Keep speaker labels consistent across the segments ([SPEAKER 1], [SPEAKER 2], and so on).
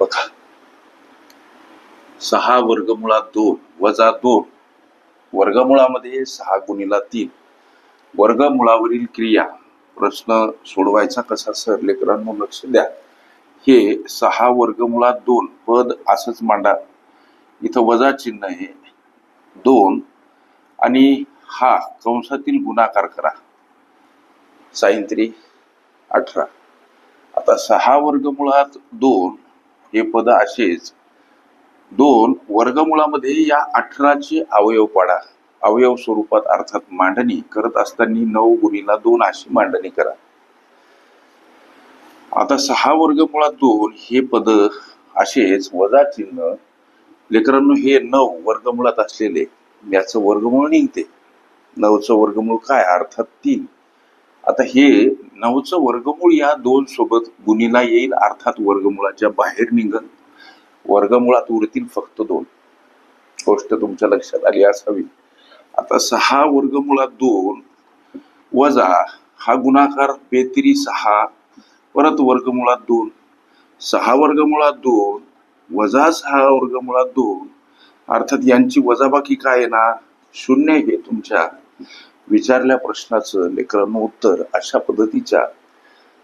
[SPEAKER 1] बघा. सहा वर्गमुळात दोन वजा दोन. वर्गमुळामध्ये सहा गुणीला तीन. वर्गमुळावरील क्रिया प्रश्न सोडवायचा कसा सर? लेकरांनो लक्ष द्या. हे सहा वर्गमुळात दोन पद असंच मांडा. इथं वजा चिन्ह आहे. दोन. आणि हा कंसातील गुणाकार करा. सायंत्री अठरा. आता सहा वर्गमुळात दोन हे पद असेच. दोन वर्गमुळामध्ये या अठराचे अवयव पाडा. अवयव स्वरूपात अर्थात मांडणी करत असताना नऊ गुणीला दोन अशी मांडणी करा. आता सहा वर्गमुळात दोन हे पद असेच वजा चिन्ह. लेकरांनो हे नऊ वर्गमुळात असलेले याचं वर्गमूळ निघते. नऊचं वर्गमूळ काय? अर्थात तीन. आता हे नऊचं वर्गमूळ या दोन सोबत गुणीला येईल. अर्थात वर्गमुळाच्या बाहेर निघल वर्गमुळात उरतील फक्त दोन. गोष्ट तुमच्या लक्षात आली असावी. आता सहा वर्गमुळात दोन वजा हा गुणाकार बेतिरी सहा. परत वर्गमुळात दोन. सहा वर्गमुळात दोन वजा सहा वर्गमुळात दोन. अर्थात यांची वजाबाकी काय ना? शून्य हे तुमच्या. विचारल्या प्रश्नाचं लेकरांनो उत्तर अशा पद्धतीच्या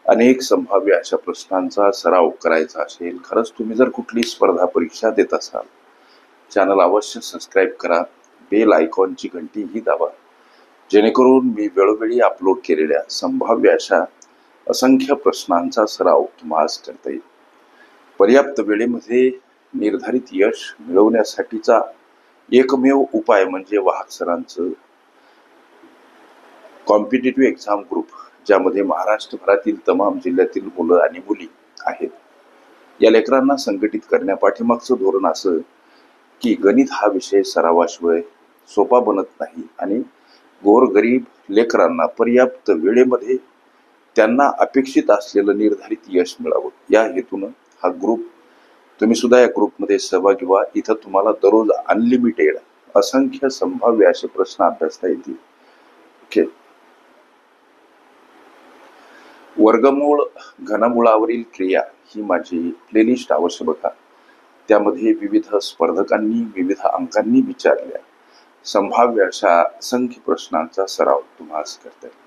[SPEAKER 1] अनेक संभाव्य अशा प्रश्नांचा सराव करायचा असेल. खरंच तुम्ही जर कुठली स्पर्धा परीक्षा देत असाल चॅनल अवश्य सबस्क्राईब करा बेल आयकॉनची घंटी ही दाबा. जेणेकरून मी वेळोवेळी अपलोड केलेल्या संभाव्य अशा असंख्य प्रश्नांचा सराव तुम्हाला करता येईल. पर्याप्त वेळेमध्ये निर्धारित यश मिळवण्यासाठीचा एकमेव उपाय म्हणजे वाहक सरांचं कॉम्पिटेटिव्ह एक्झाम ग्रुप ज्यामध्ये महाराष्ट्रभरातील तमाम जिल्ह्यातील मुलं आणि मुली आहेत. या लेकरांना संघटित करण्यापाठीमागचं धोरण असं की गणित हा विषय सरावाशिवाय सोपा बनत नाही आणि गोरगरीब लेकरांना पर्याप्त वेळेमध्ये त्यांना अपेक्षित असलेलं निर्धारित यश मिळावं. या हेतूनं हा ग्रुप तुम्ही सुद्धा या ग्रुपमध्ये सहभागी व्हा. इथं तुम्हाला दररोज अनलिमिटेड असंख्य संभाव्य असे प्रश्न अभ्यासता येतील. ओके वर्गमूळ घनमुळावरील क्रिया ही माझी प्लेलिस्ट आवश्यक बघा त्यामध्ये विविध स्पर्धकांनी विविध अंकांनी विचारल्या. संभाव्य अशा असंख्य प्रश्नांचा सराव तुम्हाला करता येईल.